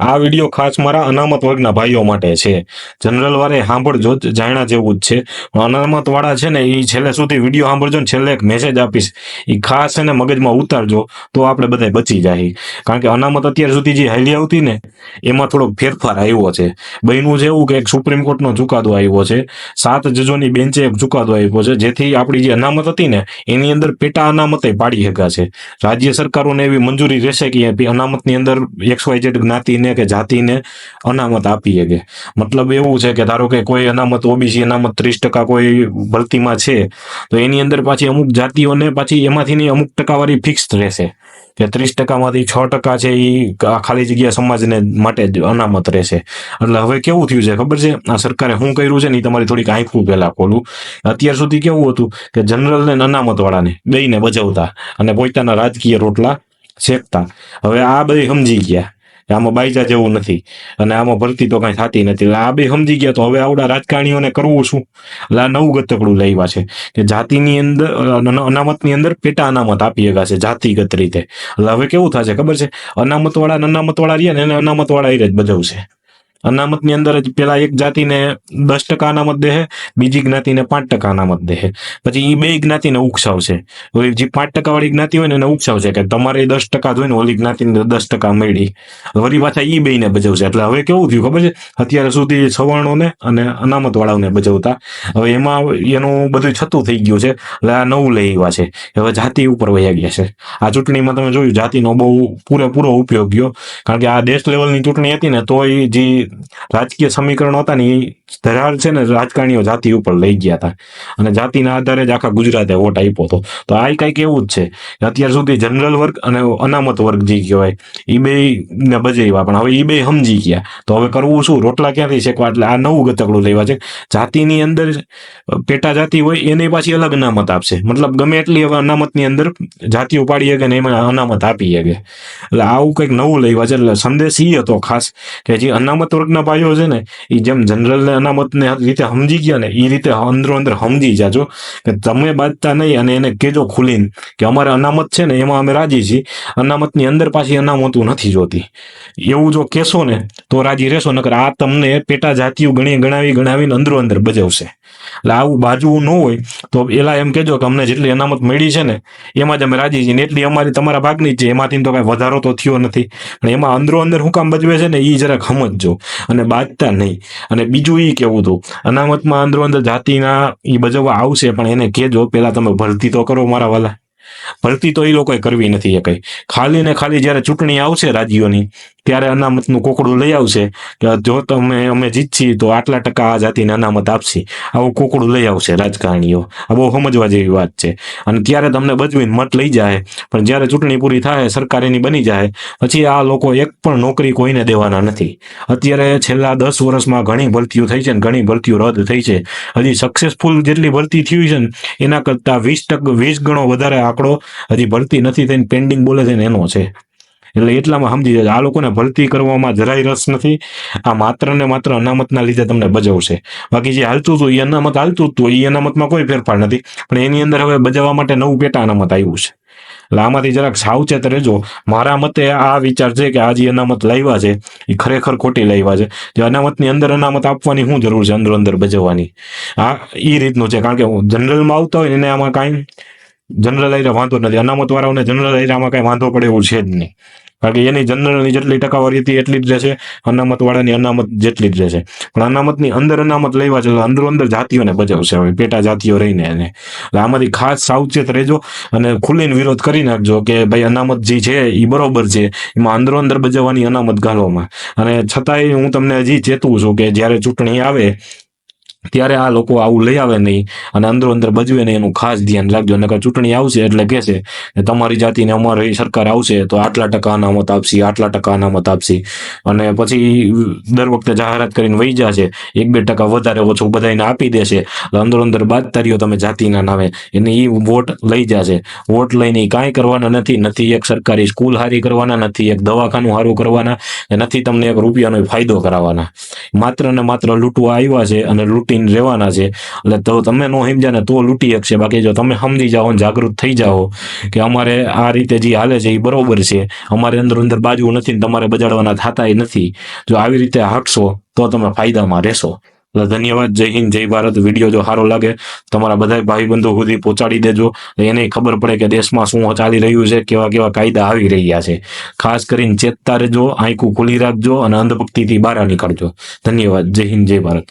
આ વીડિયો ખાસ મારા અનામત વર્ગના ભાઈઓ માટે છે. જનરલ વારે સાંભળજો જાણ્યા જેવું જ છે. અનામત વાળા છે ને એ છેલ્લે સુધી વીડિયો સાંભળજો ને, છેલ્લે એક મેસેજ આપીશ. એ ખાસ એને મગજમાં ઉતારજો, તો આપણે બધા બચી જાય કારણ કે અનામત અત્યાર સુધી જે હાલી આવતી ને, એમાં થોડોક ફેરફાર આવ્યો છે. બહેનું જેવું કે એક સુપ્રીમ કોર્ટનો ચુકાદો આવ્યો છે. સાત જજોની બેન્ચે એક ચુકાદો આવ્યો છે, જેથી આપણી જે અનામત હતી ને, એની અંદર પેટા અનામતે પાડી શકા છે રાજ્ય સરકારોને એવી મંજૂરી રહેશે કે અનામતની અંદર એક્સ વાય ઝેડ જ્ઞાતિને કે જાતિને અનામત આપી શકે. મતલબ એવું છે કે ધારો કે કોઈ અનામત ઓબીસી અનામત ત્રીસ ટકા કોઈ ભરતીમાં છે, તો એની અંદર પાછી અમુક જાતિઓને પાછી એમાંથીની અમુક ટકાવારી ફિક્સ રહેશે. કે ત્રીસ ટકામાંથી છ ટકા છે એ ખાલી જગ્યા સમાજને માટે જ અનામત રહેશે. એટલે હવે કેવું થયું છે ખબર છે? આ સરકારે શું કર્યું છે ને એ તમારી થોડીક આંખું પહેલાં ખોલું. અત્યાર સુધી કેવું હતું કે જનરલ ને અનામત વાળાને બેયને બચાવતા અને પોતાના રાજકીય રોટલા શેકતા. હવે આ બધી સમજી ગયા. આમાં બાયજા જેવું નથી. અને આમાં ભરતી તો કાંઈ થતી નથી. એટલે આ બે સમજી ગયા તો હવે આવડા રાજકારણીઓને કરવું શું? એટલે આ નવું ગતકડું લાવ્યા છે કે જાતિની અંદર અનામતની અંદર પેટા અનામત આપી શકાશે જાતિગત રીતે. એટલે હવે કેવું થશે ખબર છે? અનામત વાળા અનામત વાળા રહ્યા ને એને અનામત વાળા એ જ બજાવશે. અનામતની અંદર જ પેલા એક જાતિને દસ ટકા અનામત દે બીજી જ્ઞાતિને પાંચ ટકા અનામત દે પછી એ બે જ્ઞાતિને ઉકસાવશે જે પાંચ ટકા વાળી જ્ઞાતિ હોય ને એને ઉકસાવશે કે તમારે દસ ટકા જોઈને ઓલી જ્ઞાતિને દસ ટકા મળી. વળી પાછા એ બેયને બજાવશે. એટલે હવે કેવું થયું ખબર છે? અત્યારે સુધી સવર્ણોને અને અનામત વાળાઓને બજાવતા. હવે એમાં એનું બધું છતું થઈ ગયું છે. એટલે આ નવું લઈ આવ્યા છે. હવે જાતિ ઉપર વહ્યા ગયા છે. આ ચૂંટણીમાં તમે જોયું, જાતિનો બહુ પૂરેપૂરો ઉપયોગ ગયો. કારણ કે આ દેશ લેવલની ચૂંટણી હતી ને તો એ જે રાજકીય સમીકરણો હતા ને એ ધરાર છે ને રાજકારણીઓ જાતિ ઉપર લઈ ગયા હતા અને જાતિના આધારે જ આખા ગુજરાતે વોટ આપ્યો હતો તો આ કંઈક એવું જ છે. અત્યાર સુધી જનરલ વર્ગ અને અનામત વર્ગ જે કહેવાય એ બે ને બજાવ્યા પણ હવે એ બે સમજી ગયા. તો હવે કરવું શું? રોટલા ક્યાંથી શેકવા? એટલે આ નવું ગતકડું લેવા છે. જાતિની અંદર પેટા જાતિ હોય, એને પાછી અલગ અનામત આપશે. મતલબ ગમે એટલી હવે અનામતની અંદર જાતિઓ પાડી શકે ને એમાં અનામત આપી શકે. એટલે આવું કંઈક નવું લેવા છે. એટલે સંદેશ એ હતો ખાસ, કે જે અનામત વર્ગના ભાઈઓ છે ને, એ જેમ જનરલ અનામતને રીતે સમજી ગયા ને, એ રીતે અંદરો અંદર સમજી જાજો કે તમે બાંધતા નહીં અને એને કહેજો ખુલીને કે અમારે અનામત છે ને, એમાં અમે રાજી છીએ. અનામતની અંદર પાછી અનામતું નથી જોતી. એવું જો કહેશો ને, તો રાજી રહેશો, નકર આ તમને પેટા જાતિઓ ગણી ગણાવી ગણાવીને અંદરો અંદર બજાવશે. એટલે આવું બાજવું ન હોય તો એલા એમ કહેજો કે અમને જેટલી અનામત મળી છે ને, એમાં જ અમે રાજી છીએ એટલી અમારી તમારા ભાગની જ છે. એમાંથી તો કાંઈ વધારો તો થયો નથી. પણ એમાં અંદરો અંદર હું કામ બજવે છે ને એ જરાક સમજજો અને બાજતા નહીં. અને બીજું એ કેવું હતું, અનામતમાં અંદરો અંદર જાતિના એ બજવવા આવશે, પણ એને કહેજો પહેલા તમે ભરતી તો કરો મારા વાલા. ભરતી તો એ લોકોએ કરવી નથી એ કઈ. ખાલી ને ખાલી જ્યારે ચૂંટણી આવશે રાજ્યોની ત્યારે અનામતનું કોકડું લઈ આવશે કે જો તમે અમે જીતશી તો આટલા ટકા આ જાતિને અનામત આપશી. આવું કોકડું લઈ આવશે રાજકારણીઓ. આ બહુ સમજવા જેવી વાત છે. અને ત્યારે તમને બજવીને મત લઈ જાય. પણ જ્યારે ચૂંટણી પૂરી થાય, સરકાર એની બની જાય. પછી આ લોકો એક પણ નોકરી કોઈને દેવાના નથી. અત્યારે છેલ્લા દસ વર્ષમાં ઘણી ભરતીઓ થઈ છે ને ઘણી ભરતીઓ રદ થઈ છે. હજી સક્સેસફુલ જેટલી ભરતી થઈ છે ને, એના કરતાં વીસ ટકા, વીસ ગણો વધારે આંકડો હજી ભરતી નથી થઈને પેન્ડિંગ બોલે છે ને એનો છે. એટલે એટલામાં સમજી જાય આ લોકોને ભરતી કરવામાં જરાય રસ નથી. આ માત્ર ને માત્ર અનામતના લીધે તમને બજાવશે. બાકી જે હાલતું હતું એ અનામત હાલતું હતું એ અનામતમાં કોઈ ફેરફાર નથી. પણ એની અંદર હવે બજાવવા માટે નવું પેટા અનામત આવ્યું છે. એટલે આમાંથી જરાક સાવચેત રહેજો. મારા મતે આ વિચાર છે કે આ જે અનામત લાવ્યા છે એ ખરેખર ખોટી લાવ્યા છે. જે અનામતની અંદર અનામત આપવાની શું જરૂર છે? અંદર અંદર બજાવવાની. આ એ રીતનું છે. કારણ કે જનરલમાં આવતા હોય એને આમાં કાંઈ જનરલ આઈરા વાંધો નથી. અનામત વાળાઓને જનરલ આઈરામાં કાંઈ વાંધો પડે એવું છે જ નહીં. કારણ કે એની જનરલની જેટલી ટકાવારી હતી એટલી જ રહેશે, અનામત વાળાની અનામત જેટલી જ રહેશે. પણ અનામતની અંદર અનામત લેવા છે અંદર અંદરો અંદર જાતિઓને બજાવશે હવે, પેટા જાતિઓ રહીને એને. એટલે આમાંથી ખાસ સાવચેત રહેજો અને ખુલ્લીને વિરોધ કરી નાખજો કે ભાઈ અનામત જે છે એ બરોબર છે. એમાં અંદરો અંદર બજાવવાની અનામત ગાળવામાં. અને છતાંય હું તમને હજી ચેતવું છું કે જ્યારે ચૂંટણી આવે ત્યારે આ લોકો આવું લઈ આવે નહીં અને અંદરો અંદર બજવે નહીં એનું ખાસ ધ્યાન રાખજો. નકર ચૂંટણી આવશે એટલે કહેશે તમારી જાતિને અમારી સરકાર આવશે તો આટલા ટકા અનામત આપશી, આટલા ટકા અનામત આપશી. અને પછી દર વખતે જાહેરાત કરીને વહી જશે. એક બે ટકા વધારે ઓછું બધાને આપી દેશે. અંદરો અંદર બાદતારીઓ તમે જાતિના નામે એને એ વોટ લઈ જશે. વોટ લઈને કાંઈ કરવાના નથી. નથી એક સરકારી સ્કૂલ હારી કરવાના, નથી એક દવાખાનું હારું કરવાના નથી તમને એક રૂપિયાનો ફાયદો કરાવવાના. માત્ર ને માત્ર લૂંટવા આવ્યા છે અને લૂંટીને લઈને રહેવાના છે. એટલે તો તમે ન સમજ્યા ને તો લૂંટી શકશે. બાકી જો તમે સમજી જાઓ જાગૃત થઈ જાઓ કે અમારે આ રીતે જે હાલે છે એ બરોબર છે. અમારે અંદર અંદર બાજુ નથી ને તમારે બજાડવાના થતા નથી. જો આવી રીતે હાંકશો તો તમે ફાયદામાં રહેશો. ધન્યવાદ, જય હિન્દ, જય ભારત. વીડિયો જો સારો લાગે તમારા બધા ભાઈ બંધુ સુધી પહોંચાડી દેજો. એને ખબર પડે કે દેશમાં શું ચાલી રહ્યું છે, કેવા કેવા કાયદા આવી રહ્યા છે. ખાસ કરીને ચેતતા રહેજો, આંખું ખુલી રાખજો અને અંધભક્તિથી બહાર નીકળજો. ધન્યવાદ, જય હિન્દ, જય ભારત.